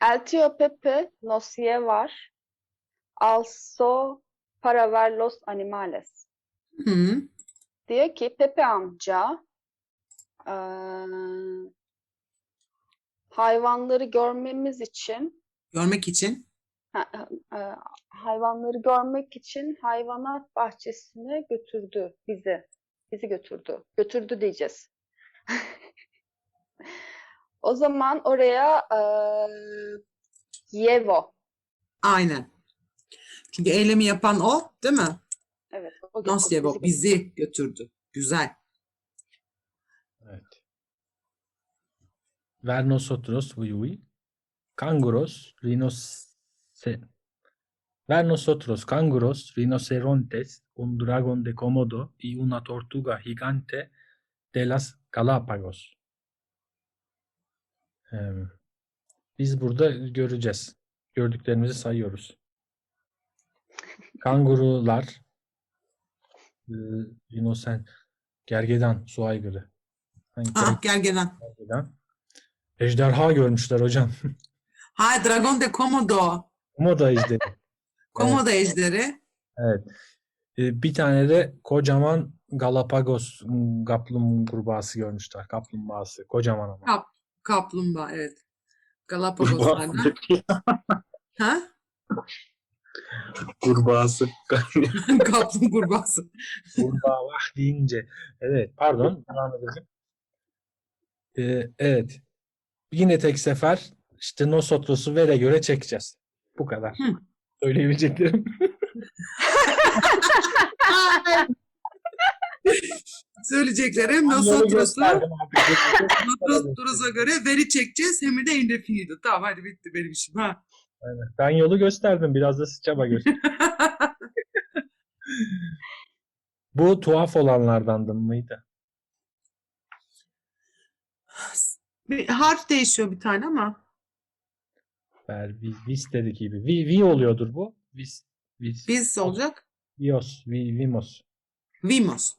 El tío Pepe nos llevar al zoo para ver los animales. Hı. Diyor ki Pepe amca eee, hayvanları görmemiz için Görmek için. ha- e, hayvanları görmek için hayvanat bahçesine götürdü bizi. Bizi götürdü. Götürdü diyeceğiz. O zaman oraya eee Yevo. Aynen. Çünkü eylemi yapan o, değil mi? Evet. o Nasıl götürdü, yapıyor? bizi götürdü. Güzel. Evet. Ver nosotros, uy uy. Canguros, rhinos... Ver nosotros canguros, rinocerontes, un dragón de Komodo y una tortuga gigante de las Galápagos. Ee, biz burada göreceğiz. Gördüklerimizi sayıyoruz. Kangurular, e, rinosen, gergedan, su aygırı. Hangi Ah gergedan. gergedan? Ejderha görmüşler hocam. Ha Dragon de Komodo. Komodo ejderi. Komodo ejderi. Evet. Ee, bir tane de kocaman Galapagos m, kaplumbağası görmüşler. Kaplumbağası. Kocaman ama. Kap, kaplumbağa evet. Galapagoslardan. ha? Kurbağası. Kaplum kurbağası. Kurbağa vah deyince. Evet. Pardon. Devam edelim. Ee, evet. Yine tek sefer işte Nosotros'u vere göre çekeceğiz. Bu kadar. Hı. Söyleyebileceklerim. Nosotros'u gösterdim artık. Nosotros'a göre veri çekeceğiz. Hem de indefinido. Tamam hadi bitti benim işim. Ha. Aynen. Ben yolu gösterdim. Biraz da siz çaba göster. Bu tuhaf olanlardandı mıydı? bir harf değişiyor bir tane ama. Ver, vi, vis dedik gibi. Vi, vi oluyordur bu. Vis, vis, Biz olacak. vios, vi, vimos. Vimos.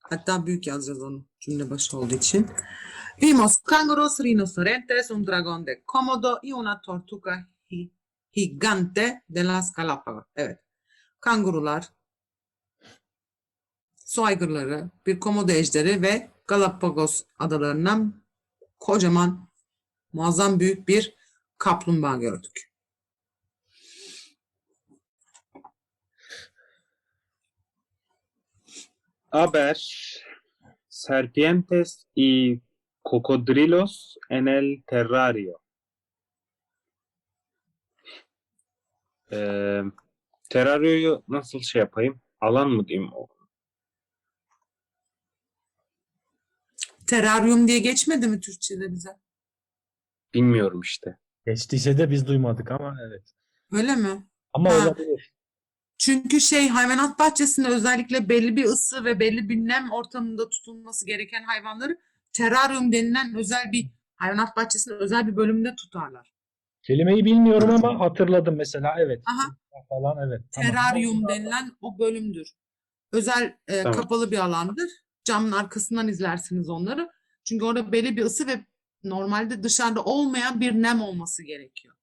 Hatta büyük yazacağız onu cümle başı olduğu için. Vimos canguros, rinocerontes, un dragón de Komodo y una tortuga gi- gigante de las Galápagos. Evet. Kangurular, su aygırları, bir komodo ejderi ve Galapagos adalarından kocaman, muazzam büyük bir kaplumbağa gördük. Haber. Serpientes y cocodrilos en el terrario. Ee, terrarioyu nasıl şey yapayım? Alan mı diyeyim? Teraryum diye geçmedi mi Türkçe'de bize? Bilmiyorum işte. Geçtiyse de biz duymadık ama evet. Öyle mi? Ama Ha. olabilir. Çünkü şey hayvanat bahçesinde özellikle belli bir ısı ve belli bir nem ortamında tutulması gereken hayvanları teraryum denilen özel bir hayvanat bahçesinde özel bir bölümde tutarlar. Kelimeyi bilmiyorum ama hatırladım mesela. Evet. Aha. Falan evet. Tamam. Teraryum denilen o bölümdür. Özel e, Tamam. kapalı bir alandır. Camın arkasından izlersiniz onları. Çünkü orada belli bir ısı ve normalde dışarıda olmayan bir nem olması gerekiyor.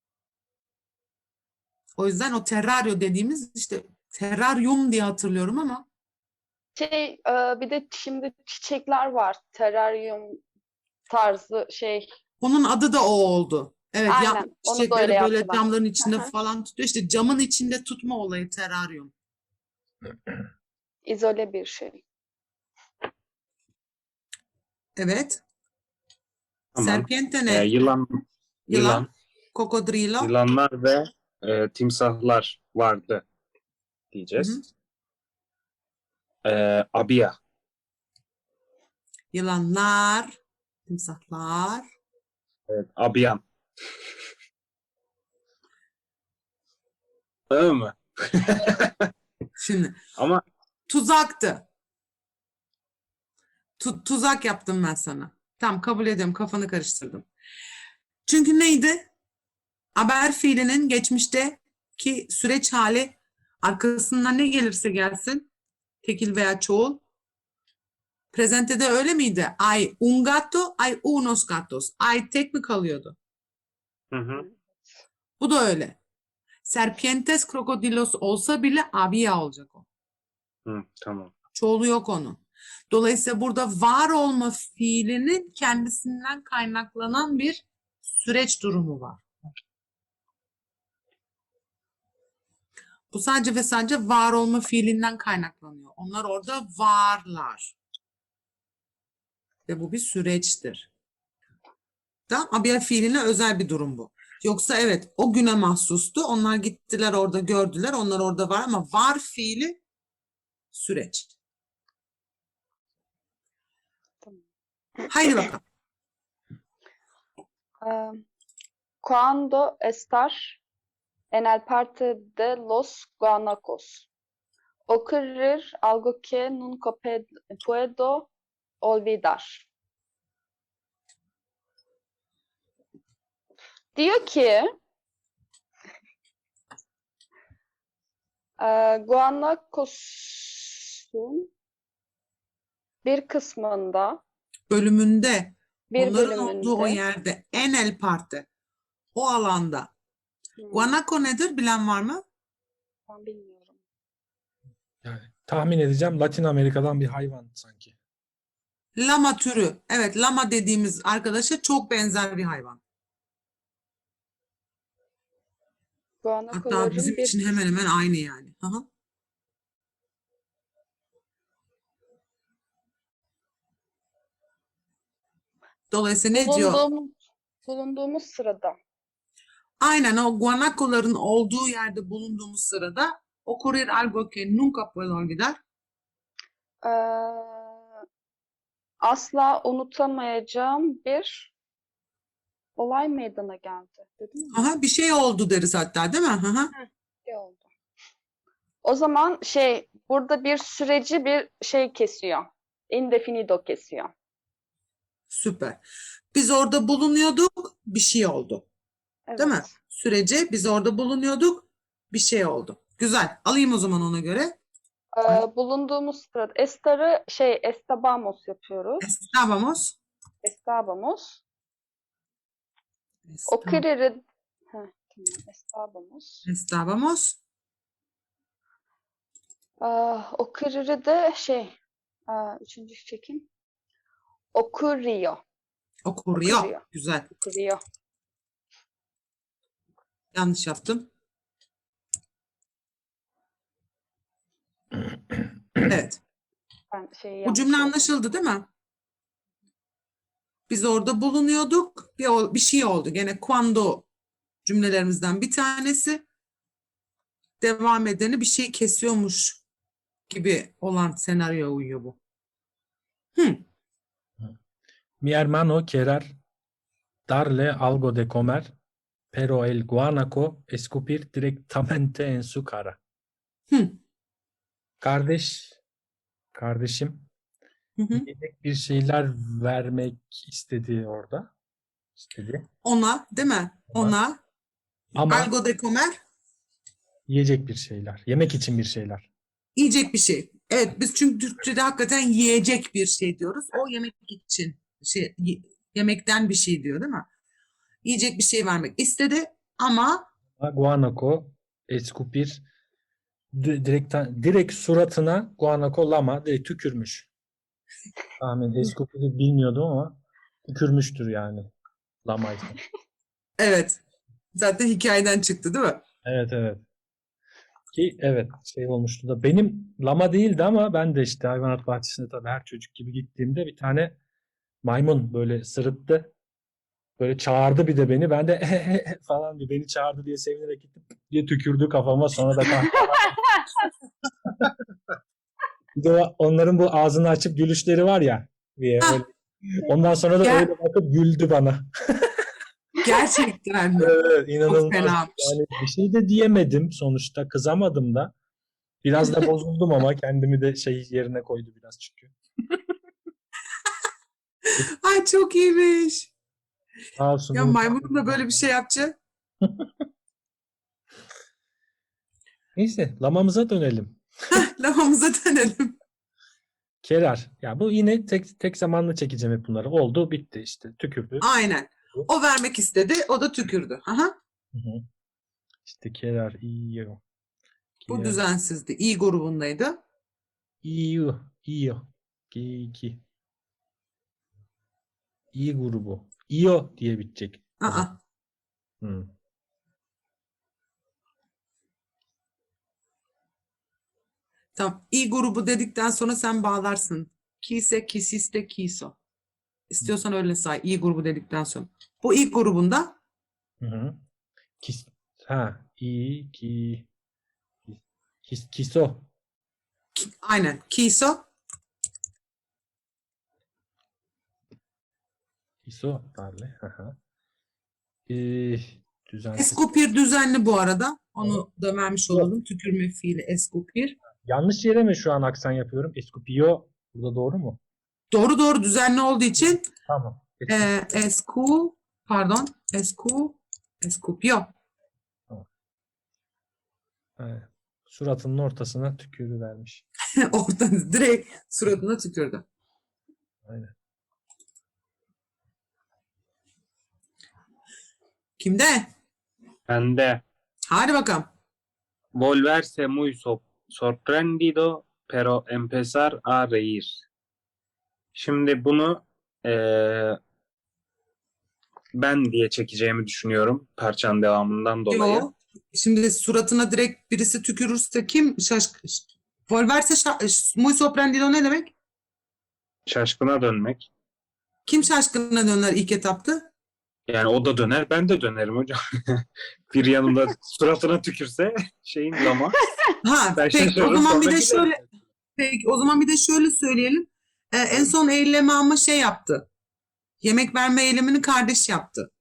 O yüzden o terraryo dediğimiz işte teraryum diye hatırlıyorum ama Şey, e, bir de şimdi çiçekler var. Teraryum tarzı şey. Onun adı da o oldu. Evet, ya Aynen, onu da çiçekleri öyle böyle yaptılar. camların içinde falan tutuyor. İşte camın içinde tutma olayı teraryum. izole bir şey. Evet. Tamam. Serpiente ne? Ee, yılan, Yılan. yılan, Kokodrilo. yılanlar ve e, timsahlar vardı diyeceğiz. Ee, abia. Yılanlar. Timsahlar. Evet, abiyan. Değil mi? Şimdi Ama tuzaktı. Tu- tuzak yaptım ben sana. Tamam kabul ediyorum kafanı karıştırdım. Çünkü neydi? Haber fiilinin geçmişteki süreç hali arkasından ne gelirse gelsin tekil veya çoğul Presentede öyle miydi? Hay un gatto, hay unos gatos. Ay tek mi kalıyordu? Hı hı. Bu da öyle. Serpientes crocodilos olsa bile había olacak o. Hı, tamam. Çoğulu yok onun. Dolayısıyla burada var olma fiilinin kendisinden kaynaklanan bir süreç durumu var. Bu sadece ve sadece var olma fiilinden kaynaklanıyor. Onlar orada varlar. Ve bu bir süreçtir. Tamam, abiye fiiline özel bir durum bu. Yoksa evet o güne mahsustu. Onlar gittiler orada gördüler. Onlar orada var ama var fiili süreç. Tamam. Haydi bakalım. Cuando estar en el parte de los guanacos. Ocurrir algo que nunca puedo olvidar. Diyor ki eh, Guanacos'un bir kısmında Bölümünde, bir onların olduğu o bölümünde yerde, en el parte, o alanda. Hmm, Guanaco nedir bilen var mı? ben bilmiyorum. Yani tahmin edeceğim Latin Amerika'dan bir hayvan sanki. Lama türü. Evet, lama dediğimiz arkadaşa çok benzer bir hayvan. Hatta bizim bir için hemen hemen aynı yani. Aha. Dolayısıyla ne diyor? bulunduğumuz, bulunduğumuz sırada Aynen o guanacoların olduğu yerde bulunduğumuz sırada ocurrir algo que nunca puedo olvidar. eee, asla unutamayacağım bir olay meydana geldi. Dedim? Aha, bir şey oldu deriz hatta değil mi? Aha. Ne oldu? O zaman şey burada bir süreci bir şey kesiyor. Indefinido kesiyor. Süper. Biz orada bulunuyorduk, bir şey oldu. Değil mi? Evet. Sürece biz orada bulunuyorduk, bir şey oldu. Güzel. Alayım o zaman ona göre. Eee, bulunduğumuz sırada estarı şey estabamos yapıyoruz. Estábamos. Estabamos. Está- Ocurrir Heh. Estabamos. Estábamos. Ah, ocurrir de şey ah, üçüncü çekim. Ocurriyor. Ocurrió. Ocurrió. Güzel. Ocurriyor. Yanlış yaptım. Evet. Ben şeyi Bu cümle anlaşıldı değil mi? Biz orada bulunuyorduk. Bir, ol- bir şey oldu. Gene cuando cümlelerimizden bir tanesi. Devam edeni bir şey kesiyormuş gibi olan senaryoya uyuyor bu. Hı. Mi hermano querer darle algo de comer, pero el guanaco escupir directamente en su cara. Hı. Kardeş, kardeşim Hı hı. yiyecek bir şeyler vermek istedi orada. İstedi. Ona, değil mi? Ona Ama algo de comer, yiyecek bir şeyler. Yemek için bir şeyler. yiyecek bir şey. Evet, biz çünkü Türkçe'de hakikaten yiyecek bir şey diyoruz. O yemek için şey ye- yemekten bir şey diyor, değil mi? Yiyecek bir şey vermek istedi ama Guanaco escupir di- direkt, direkt suratına guanaco lama direkt tükürmüş. Tahmin escupir'i bilmiyordum ama tükürmüştür yani lamaysa. evet. Zaten hikayeden çıktı, değil mi? Evet evet. Ki evet şey olmuştu da benim lama değildi ama ben de işte hayvanat bahçesine tabii her çocuk gibi gittiğimde bir tane maymun böyle sırıttı. Böyle çağırdı bir de beni. Ben de falan diye beni çağırdı diye sevinerek gittim diye tükürdü kafama sonra da. Bir de onların bu ağzını açıp gülüşleri var ya diye. Ah. öyle. Ondan sonra da Gel. öyle bakıp güldü bana. Gerçekten mi? Evet, inanılmaz. Yani bir şey de diyemedim sonuçta. Kızamadım da. Biraz da bozuldum ama kendimi de şey yerine koydu biraz çünkü. Ay çok iyiymiş. Sağ olsun. Ya maymunun da böyle bir şey yapacak. Neyse lamamıza dönelim. Lafımıza dönelim. Kerar. Ya bu yine tek tek zamanlı çekeceğim hep bunları. Oldu, bitti işte. Tükürdü. Aynen. O vermek istedi, o da tükürdü. Aha. Hı hı. İşte kerar, iyo. Bu düzensizdi. İ grubundaydı. iyo, iyo. G2. İ grubu. İyo diye bitecek. Aa. Hı. Tamam. İ grubu dedikten sonra sen bağlarsın. Kise, kisiste, kiso. İstiyorsan öyle say. İ grubu dedikten sonra. Bu İ grubunda Hı hı. Kis, ha, i, ki, kis, kiso. ki- aynen. Kiso. Hı hı. Ee. Eskupir düzenli bu arada. Onu da vermiş olalım. Tükürme fiili eskupir. Yanlış yere mi şu an aksan yapıyorum? Escupio burada doğru mu? Doğru doğru düzenli olduğu için Tamam. e, esku pardon esku eskupio. Evet. Suratının ortasına tükürü vermiş. Oradan direkt suratına tükürdü. Aynen. Kimde? Bende. Hadi bakalım. Volverse muy so- sorprendido pero empezar a reír. Şimdi bunu eee, ben diye çekeceğimi düşünüyorum parçanın devamından dolayı. Yo. Şimdi suratına direkt birisi tükürürse kim şaşk Volverse şa- muy sorprendido ne demek? Şaşkına dönmek. Kim şaşkına döner ilk etapta? Yani o da döner, ben de dönerim hocam. Bir yanımda suratına tükürse şeyin lama. Ha, Ben peki o zaman bir de şöyle peki o zaman bir de şöyle söyleyelim. Ee, en son eylemi ama şey yaptı. Yemek verme eylemini kardeş yaptı.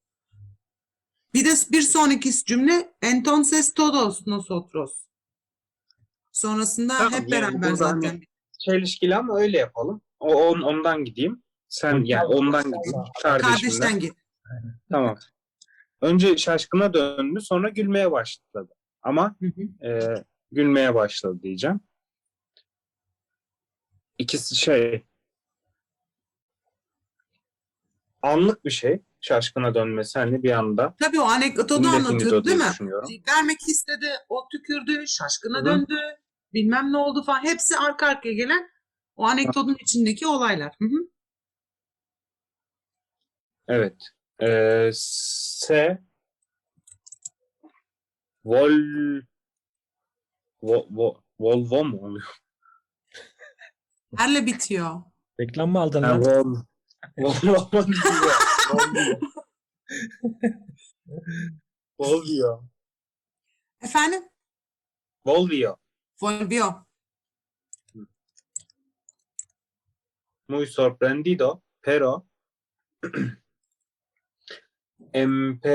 Bir de bir sonraki cümle entonces todos nosotros. Sonrasında Tamam, hep yani beraber hani- zaten. Çelişkili ama öyle yapalım. O on, ondan gideyim. Sen yani ondan gideyim. Kardeşimden. Kardeşten git. Tamam. Önce şaşkına döndü, sonra gülmeye başladı. Ama Hı hı. e, gülmeye başladı diyeceğim. İkisi şey anlık bir şey. Şaşkına dönmesi hani bir anda. Tabii o anekdotu anlatıyordu değil mi? düşünüyorum. Vermek istedi, o tükürdü, şaşkına Hı hı. döndü, bilmem ne oldu falan. Hepsi arka arkaya gelen o anekdotun içindeki olaylar. Hı hı. Evet. E, S Vol Vo, vo, Volvo mu oluyor? Erle bitiyor. Reklam mı aldın Ha, lan? Vol Volvo diyor. Volvo. Volvio. Efendim? Volvio. Volvió. muy sorprendido, pero empezó,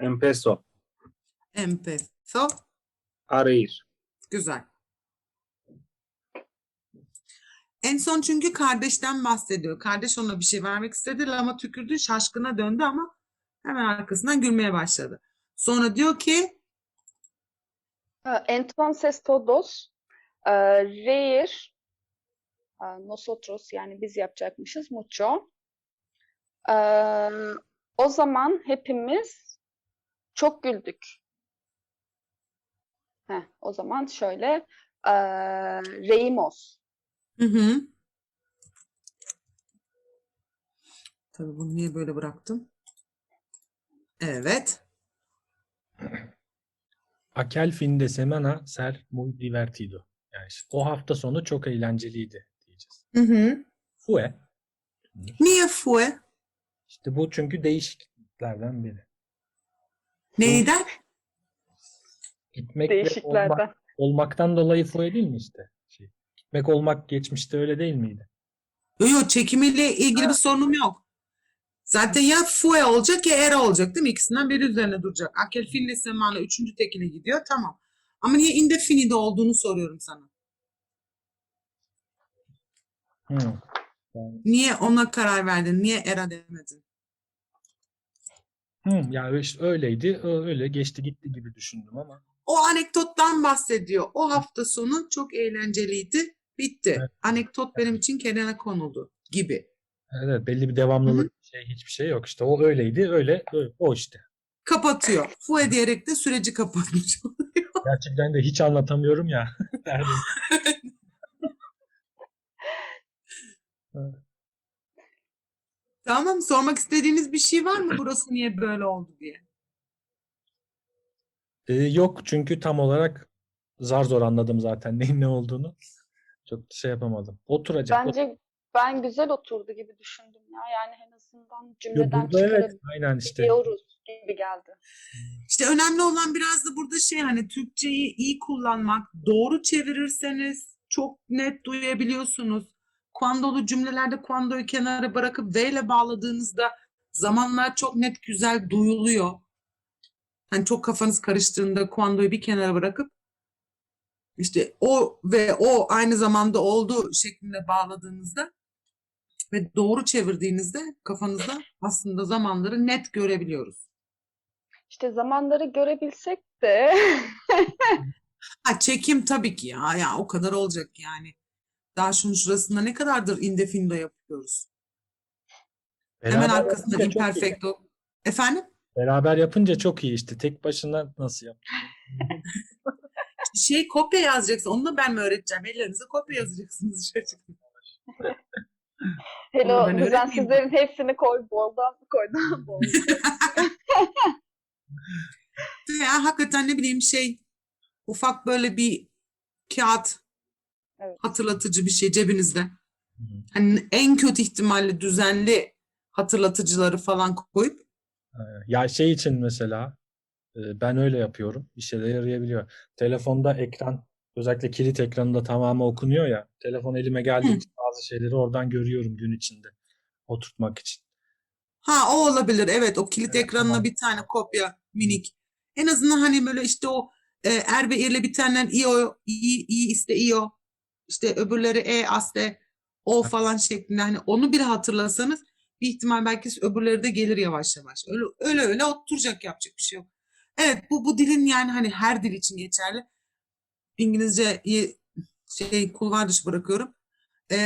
empezó Empezó. a reír. Güzel. En son çünkü kardeşten bahsediyor. Kardeş ona bir şey vermek istedi ama tükürdü, şaşkına döndü ama hemen arkasından gülmeye başladı. Sonra diyor ki Ee, Entonces todos e, reír e, nosotros yani biz yapacakmışız mucho. E, o zaman hepimiz çok güldük. Heh, o zaman şöyle e, reímos. Hı hı. Tabii bunu niye böyle bıraktım? Evet. Aquel fin de semana ser muy divertido. Yani işte o hafta sonu çok eğlenceliydi diyeceğiz. Hı hı. Fue. Niye fue? İşte bu çünkü değişikliklerden biri. Neyden? Gitmek ve olmak, olmaktan dolayı fue değil mi işte? Şey, gitmek olmak geçmişte öyle değil miydi? Yok yok çekimiyle ilgili bir sorunum yok. Zaten ya fue olacak ya era olacak değil mi? İkisinden biri üzerine duracak. Akel fin de semana üçüncü tekine gidiyor tamam. Ama niye indefinido olduğunu soruyorum sana. Hı. Niye ona karar verdin? Niye era demedin? hı, yani işte öyleydi, öyle geçti gitti gibi düşündüm ama O anekdottan bahsediyor. O hafta sonu çok eğlenceliydi. Bitti. Evet. Anekdot benim için kenara konuldu gibi. Evet, belli bir devamlılık şey hiçbir şey yok. İşte o öyleydi, öyle, öyle o işte. Kapatıyor. Fue diyerek de süreci kapatmış oluyor. Gerçekten de hiç anlatamıyorum ya. Derdim. Tamam sormak istediğiniz bir şey var mı? Burası niye böyle oldu diye. Ee, yok çünkü tam olarak zar zor anladım zaten neyin ne olduğunu. Çok şey yapamadım. Oturacak. Bence ben güzel oturdu gibi düşündüm ya. Yani en azından Yo, cümleden burada evet, aynen işte. çıkarabiliyoruz gibi geldi. İşte önemli olan biraz da burada şey hani Türkçeyi iyi kullanmak. Doğru çevirirseniz çok net duyabiliyorsunuz. Kuandolu cümlelerde kuandoyu kenara bırakıp V ile bağladığınızda zamanlar çok net güzel duyuluyor. Hani çok kafanız karıştığında kuandoyu bir kenara bırakıp işte o ve o aynı zamanda oldu şeklinde bağladığınızda ve doğru çevirdiğinizde kafanızda aslında zamanları net görebiliyoruz. İşte zamanları görebilsek de Ha çekim tabii ki ya. Ya o kadar olacak yani. Daha şunun şurasında ne kadardır indefinido yapıyoruz. Hemen Beraber arkasında yapınca çok iyi. imperfecto. Efendim? Beraber yapınca çok iyi işte. Tek başına nasıl yap? Şey kopya yazacaksın. Onu da ben mi öğreteceğim? Ellerinize kopya yazacaksınız çocuklar. hele Onu o ben öğretmeyeyim. düzensizlerin hepsini koy boldan koydan bol. Veya hakikaten ne bileyim şey ufak böyle bir kağıt Evet. hatırlatıcı bir şey cebinizde. Hı. Hani en kötü ihtimalle düzenli hatırlatıcıları falan koyup Ee, Ya şey için mesela e, ben öyle yapıyorum. İşe de yarayabiliyor. Telefonda ekran özellikle kilit ekranında tamamı okunuyor ya. Telefon elime geldiği için bazı şeyleri oradan görüyorum gün içinde. Oturtmak için. Ha o olabilir. Evet o kilit Evet, ekranına tamam. bir tane kopya minik. En azından hani böyle işte o e, er ve irle bitenler io, i, i iste io. İşte öbürleri e aste o falan şeklinde hani onu bir hatırlasanız bir ihtimal belki öbürleri de gelir yavaş yavaş. Öyle öyle öyle oturacak yapacak bir şey yok. Evet bu bu dilin yani hani her dil için geçerli. İngilizceyi şey kulvar dışı bırakıyorum. E,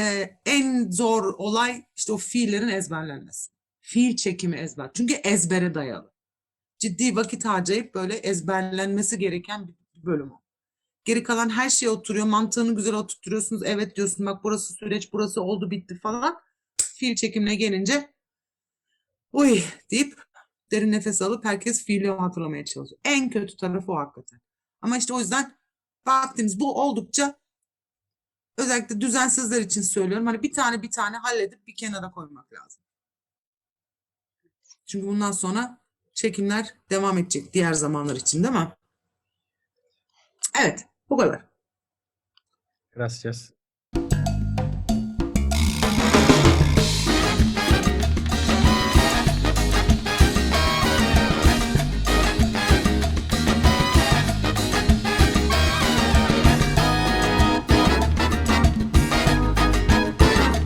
en zor olay işte o fiillerin ezberlenmesi fiil çekimi ezber. Çünkü ezbere dayalı. Ciddi vakit harcayıp böyle ezberlenmesi gereken bir bölüm o. Geri kalan her şey oturuyor. Mantığını güzel oturtuyorsunuz. Evet diyorsun bak burası süreç, burası oldu bitti falan. Fiil çekimine gelince uy deyip derin nefes alıp herkes fiili hatırlamaya çalışıyor. En kötü tarafı o hakikaten. Ama işte o yüzden vaktiniz bu oldukça özellikle düzensizler için söylüyorum. Hani bir tane bir tane halledip bir kenara koymak lazım. Çünkü bundan sonra çekimler devam edecek diğer zamanlar için değil mi? Evet, bu kadar. Gracias.